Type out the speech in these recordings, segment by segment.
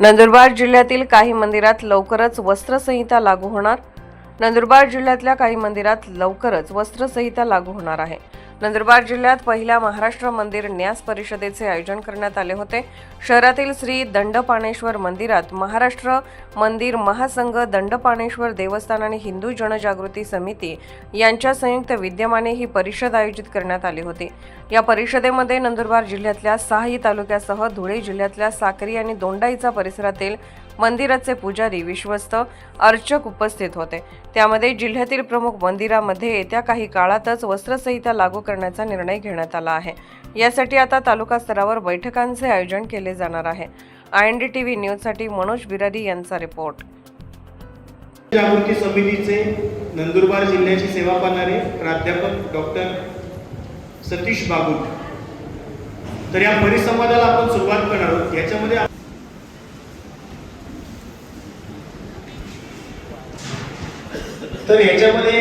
नंदुरबार जिल्ह्यातील काही मंदिरात लवकरच वस्त्रसंहिता लागू होणार. नंदुरबार जिल्ह्यातल्या काही मंदिरात लवकरच वस्त्रसंहिता लागू होणार आहे. नंदुरबार जिल्ह्यात पहिल्या महाराष्ट्र मंदिर न्यास परिषदेचे आयोजन करण्यात आले होते. शहरातील श्री दंडपाणेश्वर मंदिरात महाराष्ट्र मंदिर महासंघ दंडपाणेश्वर देवस्थान आणि हिंदू जनजागृती समिती यांच्या संयुक्त विद्यमाने ही परिषद आयोजित करण्यात आली होती. या परिषदेमध्ये नंदुरबार जिल्ह्यातल्या साही तालुक्यासह धुळे जिल्ह्यातल्या साक्री आणि दोंडाईचा परिसरातील मंदिराचे पुजारी विश्वस्त अर्चक उपस्थित होते. त्यामध्ये जिल्ह्यातील प्रमुख मंदिरामध्ये येत्या काही काळातच वस्त्रसंहिता लागू करण्याचा निर्णय घेण्यात आला आहे. यासाठी आता तालुका स्तरावर बैठकांचे आयोजन केले जाणार आहे. I N D T V न्यूजसाठी मनोज बिरारी यांचा रिपोर्ट. जागृती समितीचे नंदुरबार जिल्ह्याची सेवा पाहणारे प्राध्यापक डॉक्टर सतीश बागुल तर या परिसंवादाला आपण सुरुवात करणार आहोत. याच्यामध्ये तर याच्यामध्ये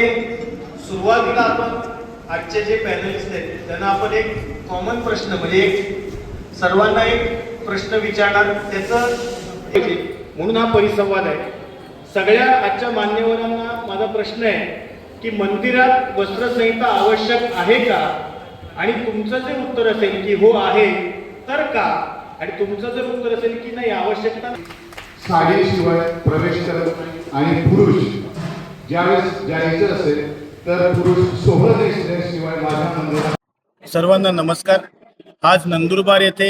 सुरुवातीला आपण आजचे जे पॅनलिस्ट आहेत त्यांना आपण एक कॉमन प्रश्न म्हणजे एक सर्वांना एक प्रश्न विचारणार त्याचं म्हणून हा परिसंवाद आहे. सगळ्या आजच्या मान्यवरांना माझा प्रश्न आहे की मंदिरात वस्त्रसंहिता आवश्यक आहे का? आणि तुमचं जे उत्तर असेल की हो आहे तर का? आणि तुमचं जर उत्तर असेल की नाही आवश्यकता साडीशिवाय प्रवेश करत नाही. आणि पुरुष ज्यावेळेस जायचं असेल तर पुरुष माझ्या मंदिरात सर्वांना नमस्कार. आज नंदुरबार येथे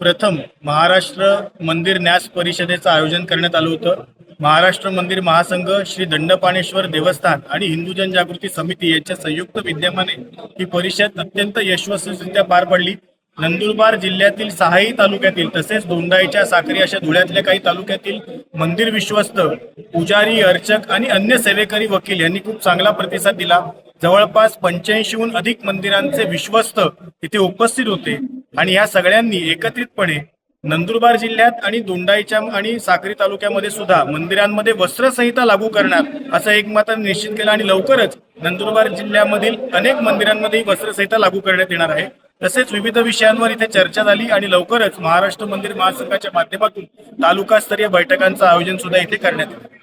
प्रथम महाराष्ट्र मंदिर न्यास परिषदेचं आयोजन करण्यात आलं होतं. महाराष्ट्र मंदिर महासंघ श्री दंडपाणेश्वर देवस्थान आणि हिंदू जनजागृती समिती यांच्या संयुक्त विद्यमाने ही परिषद अत्यंत यशस्वीरित्या पार पडली. नंदुरबार जिल्ह्यातील सहाही तालुक्यातील तसेच दोंडाईच्या साखरी अशा धुळ्यातल्या काही तालुक्यातील मंदिर विश्वस्त पुजारी अर्चक आणि अन्य सेवेकरी वकील यांनी खूप चांगला प्रतिसाद दिला. जवळपास पंच्याऐंशीहून अधिक मंदिरांचे विश्वस्त इथे उपस्थित होते. आणि या सगळ्यांनी एकत्रितपणे नंदुरबार जिल्ह्यात आणि दोंडाईच्या आणि साक्री तालुक्यामध्ये सुद्धा मंदिरांमध्ये वस्त्रसंहिता लागू करणार असं एकमताने निश्चित केलं. आणि लवकरच नंदुरबार जिल्ह्यामधील अनेक मंदिरांमध्ये वस्त्रसंहिता लागू करण्यात येणार आहे. तसेच विविध विषयांवर इथे चर्चा झाली आणि लवकरच महाराष्ट्र मंदिर महासंघाच्या माध्यमातून तालुकास्तरीय बैठकांचं आयोजन सुद्धा इथे करण्यात येईल.